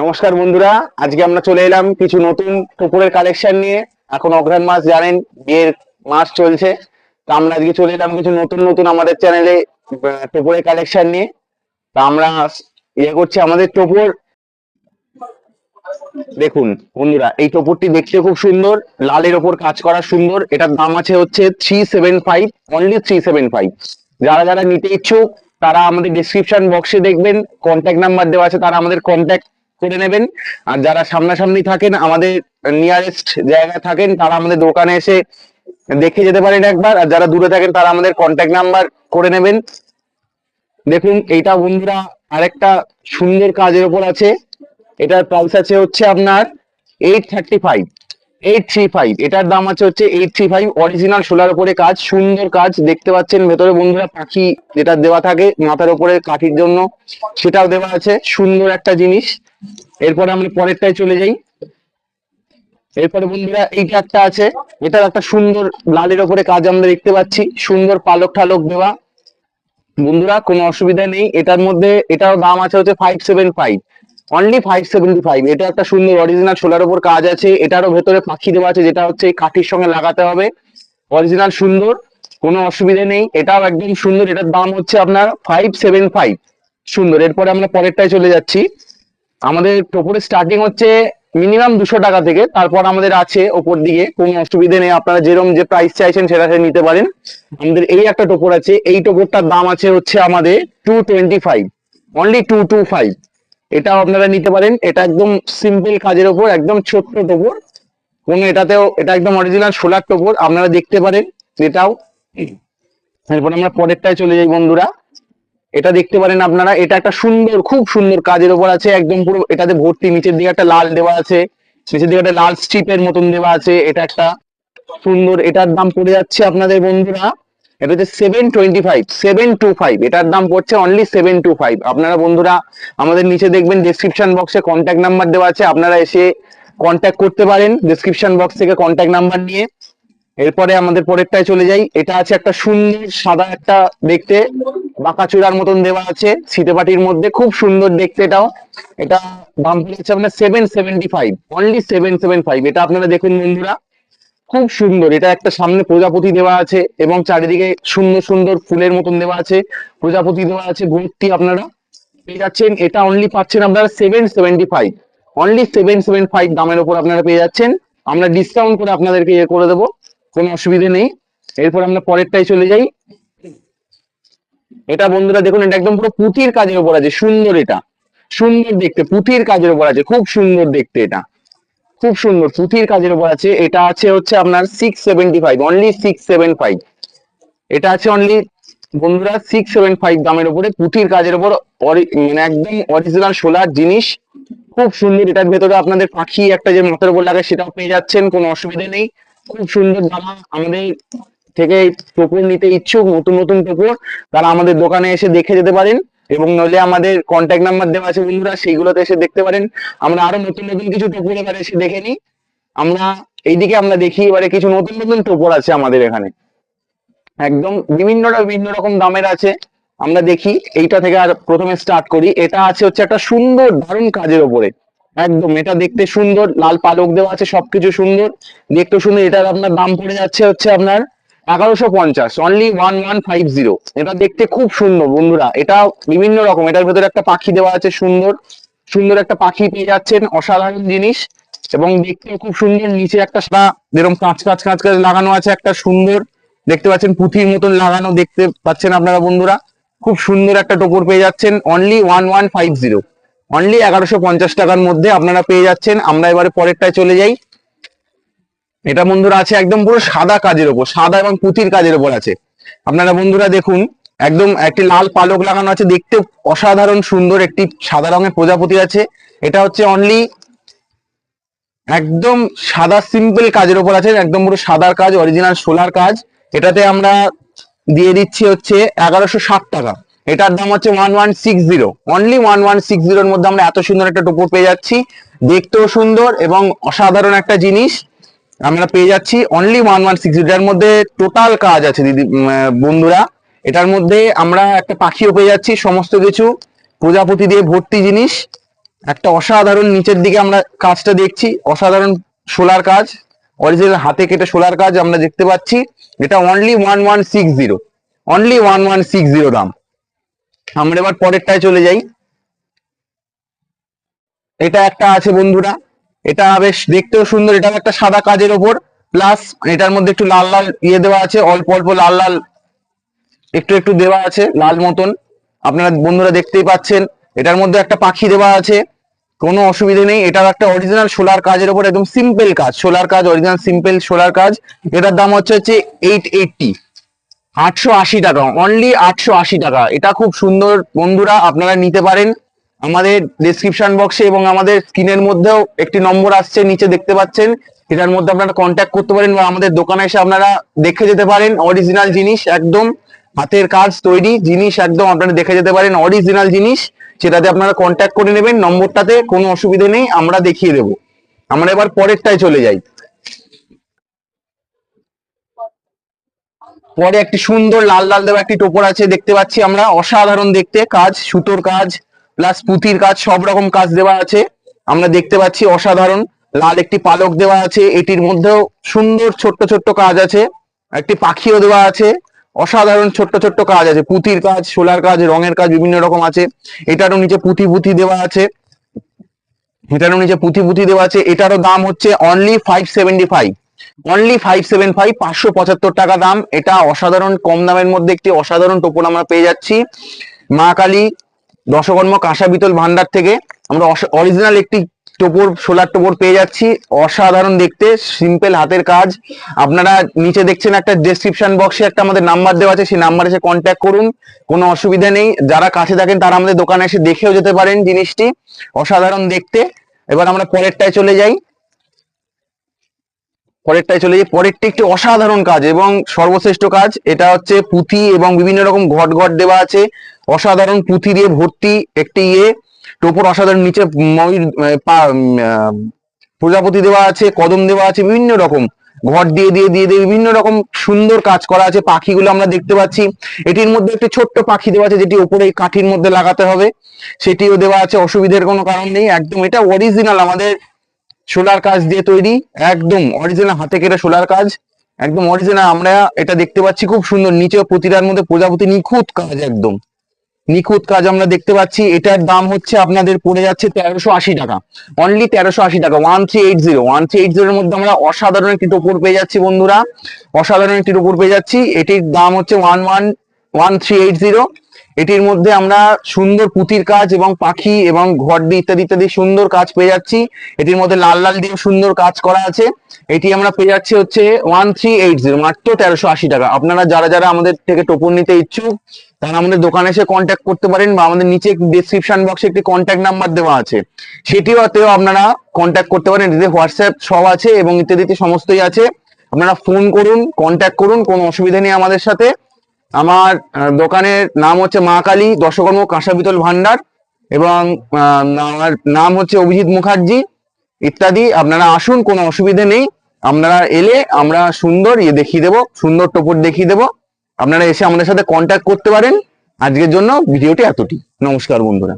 নমস্কার বন্ধুরা, আজকে আমরা চলে এলাম কিছু নতুন টোপরের কালেকশন নিয়ে। এখন অঘ্রাণ মাস, জানেন, বিয়ের মাস চলছে। তো আমরা আজকে চলে এলাম কিছু নতুন নতুন আমাদের চ্যানেলে টোপরের কালেকশন নিয়ে। তো আমরা ইয়ে করছি আমাদের টোপর। দেখুন, বন্ধুরা, এই টোপরটি দেখতে খুব সুন্দর, লালের ওপর কাজ করা সুন্দর। এটার দাম আছে হচ্ছে three seven five only three seven five যারা যারা নিতে ইচ্ছুক, তারা আমাদের ডিসক্রিপশন বক্সে দেখবেন কন্ট্যাক্ট নাম্বার দেওয়া আছে, তারা আমাদের কন্ট্যাক্ট করে নেবেন। আর যারা সামনাসামনি থাকেন, আমাদের নিয়ারেস্ট জায়গায় থাকেন, তারা আমাদের দোকানে এসে দেখে যেতে পারেন একবার। আর যারা দূরে থাকেন, তারা আমাদের কন্ট্যাক্ট নাম্বার করে নেবেন। দেখুন, এইটা বন্ধুরা আরেকটা সুন্দর কাজের উপর আছে। এটার প্রাইস আছে হচ্ছে আপনার eight thirty five eight three five এটার দাম আছে হচ্ছে eight three five original solar উপরে কাজ, সুন্দর কাজ। দেখতে পাচ্ছেন, ভেতরে বন্ধুরা পাখি যেটা দেওয়া থাকে মাথার উপরে কাঠির জন্য, সেটাও দেওয়া আছে। সুন্দর একটা জিনিস। এরপরে আমরা পরেরটায় চলে যাই। এরপরে বন্ধুরা, এইটা একটা আছে। এটার একটা সুন্দর লালের ওপরে কাজ আমরা দেখতে পাচ্ছি। সুন্দর পালক ঠালক দেওয়া। বন্ধুরা, কোনো অসুবিধা নেই। এটার মধ্যে এটার দাম আছে হচ্ছে five seven five only five seventy five এটা একটা সুন্দর অরিজিনাল সোলার ওপর কাজ আছে। এটারও ভেতরে পাখি দেওয়া আছে, যেটা হচ্ছে এই কাঠির সঙ্গে লাগাতে হবে। অরিজিনাল সুন্দর, কোনো অসুবিধা নেই। এটাও একদম সুন্দর। এটার দাম হচ্ছে আপনার ফাইভ সেভেন ফাইভ সুন্দর। এরপরে আমরা পরেরটায় চলে যাচ্ছি। আমাদের টোপরের স্টার্টিং হচ্ছে মিনিমাম দুশো টাকা থেকে, তারপর আমাদের আছে ওপর দিকে, কোনো অসুবিধে নেই, আপনারা যেরকম যে প্রাইস চাইছেন সেটা সে নিতে পারেন। আমাদের এই একটা টোপর আছে, এই টোপরটার দাম আছে হচ্ছে আমাদের two twenty five only two two five এটাও আপনারা নিতে পারেন, এটা একদম সিম্পল কাজের ওপর, একদম ছোট্ট টোপর। কোনো এটাতেও, এটা একদম অরিজিনাল সোলার টোপর, আপনারা দেখতে পারেন, এটাও। এরপর আমরা পরেরটায় চলে যাই বন্ধুরা। এটা দেখতে পারেন আপনারা, এটা একটা সুন্দর, খুব সুন্দর কাজের ওপর আছে, একদম পুরো এটাতে ভর্তি, নিচের দিকে একটা লাল দেওয়া আছে, নিচের দিকে একটা লাল স্ট্রিপের মতন দেওয়া আছে, এটা একটা সুন্দর, এটার দাম পড়ে যাচ্ছে আপনাদের বন্ধুরা, এটা হচ্ছে seven twenty five seven two five এটার দাম পড়ছে অনলি সেভেন টু ফাইভ আপনারা বন্ধুরা আমাদের নিচে দেখবেন ডিসক্রিপশন বক্সে কন্ট্যাক্ট নাম্বার দেওয়া আছে, আপনারা এসে কন্ট্যাক্ট করতে পারেন ডিসক্রিপশন বক্স থেকে কন্ট্যাক্ট নাম্বার নিয়ে। এরপরে আমাদের পরেরটায় চলে যাই। এটা আছে একটা সুন্দর সাদা একটা দেখতে। বাঁকা চূড়ার মতন দেওয়া আছে সিটে পাটির মধ্যে। খুব সুন্দর দেখতে এটাও। এটা দাম পড়েছে আপনার seven seventy five only seven seven five এটা আপনারা দেখুন বন্ধুরা। খুব সুন্দর। এটা একটা সামনে প্রজাপতি দেওয়া আছে এবং চারিদিকে সুন্দর সুন্দর ফুলের মতন দেওয়া আছে। প্রজাপতি দেওয়া আছে, ভর্তি আপনারা পেয়ে যাচ্ছেন। এটা অনলি পাচ্ছেন আপনারা seven seventy five only seven seven five দামের উপর আপনারা পেয়ে যাচ্ছেন। আমরা ডিসকাউন্ট করে আপনাদেরকে ইয়ে করে দেবো। কোনো অসুবিধে নেই। এরপর আমরা পরেরটাই চলে যাই। এটা বন্ধুরা দেখুন, এটা একদম পুরো পুঁতির কাজের উপর আছে, সুন্দর এটা। সুন্দর দেখতে, পুঁতির কাজের উপর আছে, খুব সুন্দর দেখতে এটা। খুব সুন্দর, পুঁতির কাজের উপর আছে। এটা আছে হচ্ছে আপনার six seventy five only six seven five এটা আছে অনলি বন্ধুরা সিক্স সেভেন ফাইভ দামের উপরে, পুঁতির কাজের উপর মানে একদম অরিজিনাল সোলার জিনিস। খুব সুন্দর, এটার ভেতরে আপনাদের পাখি একটা যে মাথার উপর লাগে সেটাও পেয়ে যাচ্ছেন, কোনো অসুবিধা নেই। খুব সুন্দর দামা আমাদের থেকে টোপর নিতে ইচ্ছুক, নতুন নতুন টোপর তারা আমাদের দোকানে এসে দেখে যেতে পারেন এবং নইলে আমাদের কন্ট্যাক্ট নাম্বার দেওয়া আছে বন্ধুরা, সেইগুলোতে এসে দেখতে পারেন। আমরা আরও নতুন নতুন কিছু টোপর এবার এসে দেখে নিই। আমরা এইদিকে আমরা দেখি এবারে কিছু নতুন নতুন টোপর আছে আমাদের এখানে। একদম বিভিন্ন বিভিন্ন রকম দামের আছে। আমরা দেখি, এইটা থেকে আর প্রথমে স্টার্ট করি। এটা আছে হচ্ছে একটা সুন্দর, দারুণ কাজের ওপরে। একদম, এটা দেখতে সুন্দর, লাল পালক দেওয়া আছে, সবকিছু সুন্দর। দেখতে সুন্দর এটার আপনার দাম পড়ে যাচ্ছে হচ্ছে আপনার এগারোশো পঞ্চাশ only one one five zero এটা দেখতে খুব সুন্দর বন্ধুরা, এটা বিভিন্ন রকম, এটার ভেতরে একটা পাখি দেওয়া আছে সুন্দর। সুন্দর একটা পাখি পেয়ে যাচ্ছেন, অসাধারণ জিনিস। এবং দেখতে খুব সুন্দর, নিচে একটা সাদা, যেরকম কাঁচ কাঁচ কাঁচ কাঁচ লাগানো আছে, একটা সুন্দর। দেখতে পাচ্ছেন, পুঁথির মতন লাগানো দেখতে পাচ্ছেন আপনারা বন্ধুরা। খুব সুন্দর একটা টোপর পেয়ে যাচ্ছেন only one one five zero only এগারোশো পঞ্চাশ টাকার মধ্যে আপনারা পেয়ে যাচ্ছেন। আমরা এবারে পরেরটায় চলে যাই। এটা বন্ধুরা আছে একদম পুরো সাদা কাজের ওপর, সাদা এবং পুঁতির কাজের ওপর আছে। আপনারা বন্ধুরা দেখুন, একদম একটি লাল পালক লাগানো আছে। দেখতে অসাধারণ সুন্দর একটি সাদা রঙের প্রজাপতি আছে। এটা হচ্ছে অনলি একদম সাদা সিম্পল কাজের ওপর আছে। একদম পুরো সাদার কাজ অরিজিনাল সোলার কাজ। এটাতে আমরা দিয়ে দিচ্ছি হচ্ছে এগারোশো টাকা। এটার দাম হচ্ছে one one six zero only one one six জিরোর মধ্যে আমরা এত সুন্দর একটা টোপর পেয়ে যাচ্ছি। দেখতেও সুন্দর এবং অসাধারণ একটা জিনিস। আমরা পেয়ে যাচ্ছি অনলি ওয়ান ওয়ান সিক্স এটার মধ্যে টোটাল কাজ আছে দিদি বন্ধুরা। এটার মধ্যে আমরা একটা পাখিও পেয়ে যাচ্ছি, সমস্ত কিছু। প্রজাপতি দিয়ে ভর্তি জিনিস। একটা অসাধারণ নিচের দিকে আমরা কাজটা দেখছি। অসাধারণ সোলার কাজ। অরিজিনাল হাতে কেটে সোলার কাজ আমরা দেখতে পাচ্ছি। এটা only one one six zero only one one six zero দাম। আমরা এবার পরেরটায় চলে যাই। এটা একটা আছে বন্ধুরা। এটা বেশ দেখতেও সুন্দর। এটা একটা সাদা কাজের ওপর। প্লাস এটার মধ্যে একটু লাল লাল ইয়ে দেওয়া আছে। অল্প অল্প লাল লাল একটু একটু দেওয়া আছে, লাল মতন। আপনারা বন্ধুরা দেখতেই পাচ্ছেন। এটার মধ্যে একটা পাখি দেওয়া আছে। কোনো অসুবিধে নেই। এটার একটা অরিজিনাল সোলার কাজের ওপর, একদম সিম্পল কাজ। সোলার কাজ অরিজিনাল সিম্পল সোলার কাজ। এটার দাম হচ্ছে হচ্ছে এইট এইটটি আটশো আশি টাকা অনলি আটশো আশি টাকা। এটা খুব সুন্দর বন্ধুরা, আপনারা নিতে পারেন। আমাদের ডেসক্রিপশন বক্সে এবং আমাদের স্ক্রিনের মধ্যেও একটি নম্বর আসছে, নিচে দেখতে পাচ্ছেন। এটার মধ্যে আপনারা কন্ট্যাক্ট করতে পারেন বা আমাদের দোকানে এসে আপনারা দেখে যেতে পারেন অরিজিনাল জিনিস একদম। হাতের কাজ তৈরি জিনিস একদম আপনারা দেখে যেতে পারেন অরিজিনাল জিনিস সেটাতে আপনারা কন্ট্যাক্ট করে নেবেন। নম্বরটাতে কোনো অসুবিধে নেই, আমরা দেখিয়ে দেবো। আমরা এবার পরেরটায় চলে যাই। পরে একটি সুন্দর লাল লাল দেওয়া একটি টোপর আছে, দেখতে পাচ্ছি আমরা। অসাধারণ দেখতে, কাজ, সুতোর কাজ প্লাস পুঁতির কাজ, সব রকম কাজ দেওয়া আছে। আমরা দেখতে পাচ্ছি অসাধারণ, লাল একটি পালক দেওয়া আছে, এটির মধ্যেও সুন্দর ছোট্ট ছোট্ট কাজ আছে, একটি পাখিও দেওয়া আছে, অসাধারণ ছোট্ট ছোট্ট কাজ আছে পুঁতির কাজ, সোলার কাজ, রঙের কাজ, বিভিন্ন রকম আছে, এটারও নিচে পুঁতি পুঁতি দেওয়া আছে, এটারও নিচে পুঁতি পুঁতি দেওয়া আছে, এটারও দাম হচ্ছে only five seventy five only five seven five পাঁচশো পঁচাত্তর টাকা দাম। এটা অসাধারণ, কম দামের মধ্যে একটি অসাধারণ টোপন আমরা পেয়ে যাচ্ছি। মা কালী, দশকর্ম, কাঁসা বিতল ভান্ডার থেকে আমরা অরিজিনাল একটি টোপর, সোলার টোপর পেয়ে যাচ্ছি। অসাধারণ দেখতে সিম্পল হাতের কাজ। আপনারা নিচে দেখছেন একটা ডেসক্রিপশন বক্সে একটা আমাদের নাম্বার দেওয়া আছে, সেই নাম্বারে এসে কন্ট্যাক্ট করুন। কোনো অসুবিধা নেই। যারা কাছে থাকেন, তারা আমাদের দোকানে এসে দেখেও যেতে পারেন জিনিসটি। অসাধারণ দেখতে। এবার আমরা পরেরটায় চলে যাই। পরেরটায় চলে যাই। পরেরটি একটি অসাধারণ কাজ এবং সর্বশ্রেষ্ঠ কাজ। এটা হচ্ছে পুঁথি এবং বিভিন্ন রকম ঘট ঘট দেওয়া আছে। অসাধারণ পুঁথি দিয়ে ভর্তি একটি ইয়ে। টোপর অসাধারণ নিচে ময়ূর প্রজাপতি দেওয়া আছে, কদম দেওয়া আছে, বিভিন্ন রকম ঘর দিয়ে দিয়ে দিয়ে দিয়ে বিভিন্ন রকম সুন্দর কাজ করা আছে। পাখিগুলো আমরা দেখতে পাচ্ছি। এটির মধ্যে একটি ছোট্ট পাখি দেওয়া আছে, যেটি এই কাঠির মধ্যে লাগাতে হবে। সেটিও দেওয়া আছে, অসুবিধার কোনো কারণ নেই। একদম এটা অরিজিনাল আমাদের সোলার কাজ দিয়ে তৈরি, একদম অরিজিনাল হাতে কেটে সোলার কাজ, একদম অরিজিনাল আমরা এটা দেখতে পাচ্ছি খুব সুন্দর নিচে প্রতিটার মধ্যে প্রজাপতি, নিখুঁত কাজ একদম। নিখুঁত কাজ আমরা দেখতে পাচ্ছি, এটার দাম হচ্ছে আপনাদের পড়ে যাচ্ছে তেরোশো আশি টাকা। অনলি তেরোশো আশি টাকা one three eight zero one three eight জিরোর মধ্যে আমরা অসাধারণ একটি টোপর পেয়ে যাচ্ছি বন্ধুরা। অসাধারণ একটি টোপর পেয়ে যাচ্ছি, এটির দাম হচ্ছে one one one three eight zero এটির মধ্যে আমরা সুন্দর পুঁতির কাজ এবং পাখি এবং ঘর দিয়ে ইত্যাদি ইত্যাদি সুন্দর কাজ পেয়ে যাচ্ছি। এটির মধ্যে লাল লাল দিয়ে সুন্দর কাজ করা আছে। এটি আমরা পেয়ে যাচ্ছি হচ্ছে ওয়ান থ্রি এইট জিরো, মাত্র তেরোশো আশি টাকা। আপনারা যারা যারা আমাদের থেকে টোপন নিতে ইচ্ছুক, তারা আমাদের দোকানে এসে কন্ট্যাক্ট করতে পারেন বা আমাদের নিচে ডিসক্রিপশন বক্সে একটি কন্ট্যাক্ট নাম্বার দেওয়া আছে। সেটিওতেও আপনারা কন্ট্যাক্ট করতে পারেন। এটিতে হোয়াটসঅ্যাপ সব আছে এবং ইত্যাদিতে সমস্তই আছে। আপনারা ফোন করুন কন্ট্যাক্ট করুন, কোনো অসুবিধা নেই আমাদের সাথে। আমার দোকানের নাম হচ্ছে মা কালী দশকর্ম কাঁসা বিতল ভান্ডার এবং আমার নাম হচ্ছে অভিজিৎ মুখার্জি, ইত্যাদি। আপনারা আসুন, কোনো অসুবিধে নেই। আপনারা এলে আমরা সুন্দর ইয়ে দেখিয়ে দেবো, সুন্দর টোপর দেখিয়ে দেবো। আপনারা এসে আমাদের সাথে কন্ট্যাক্ট করতে পারেন। আজকের জন্য ভিডিওটি এতটি। নমস্কার বন্ধুরা।